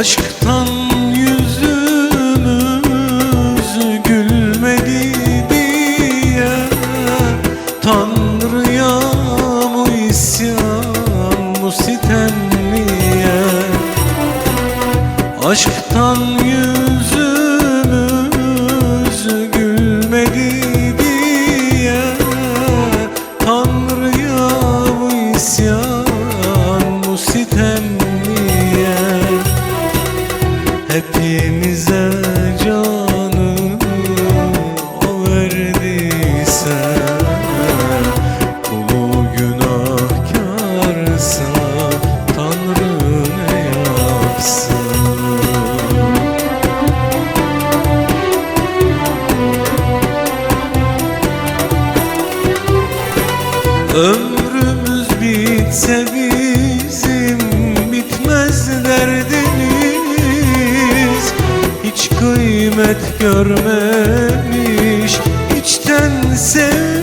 Aşktan yüzümüz gülmedi diye Tanrı'ya bu isyan bu sitem niye Aşktan yüzümüz gülmedi diye Tanrı'ya bu isyan Ömrümüz bitse bizim bitmez derdimiz. Hiç kıymet görmemiş içten sev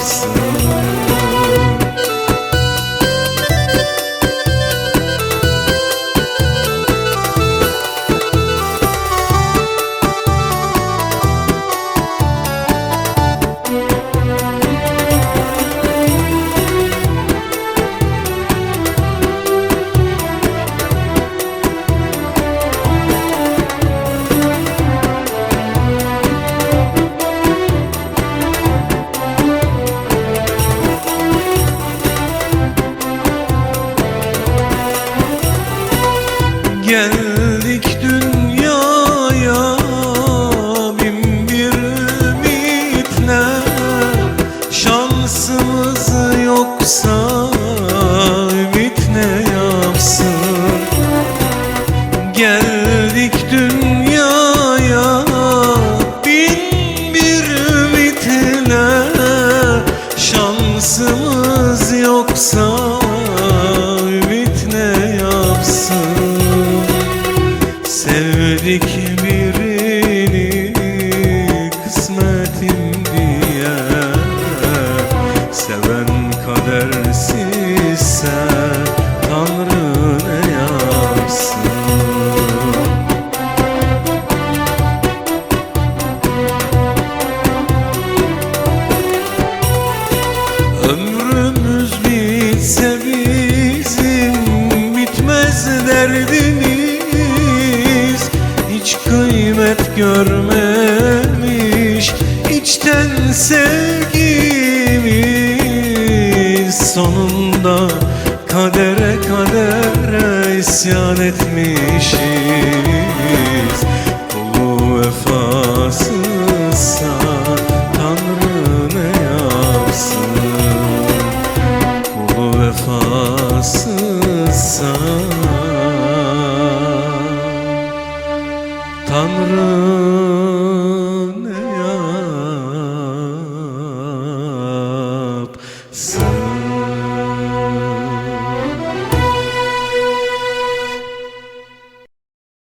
yapsın Sevdik birini kısmetim diye. Seven kadersizse Tanrı ne yapsın? Ömrümüz bitse bizim bitmez derdimiz kısmet görmemiş içten sevgimiz. Sonunda kadere kadere isyan etmişiz. Kulu vefasızsa Tanrı ne yapsın? Kulu vefasızsa ömrüm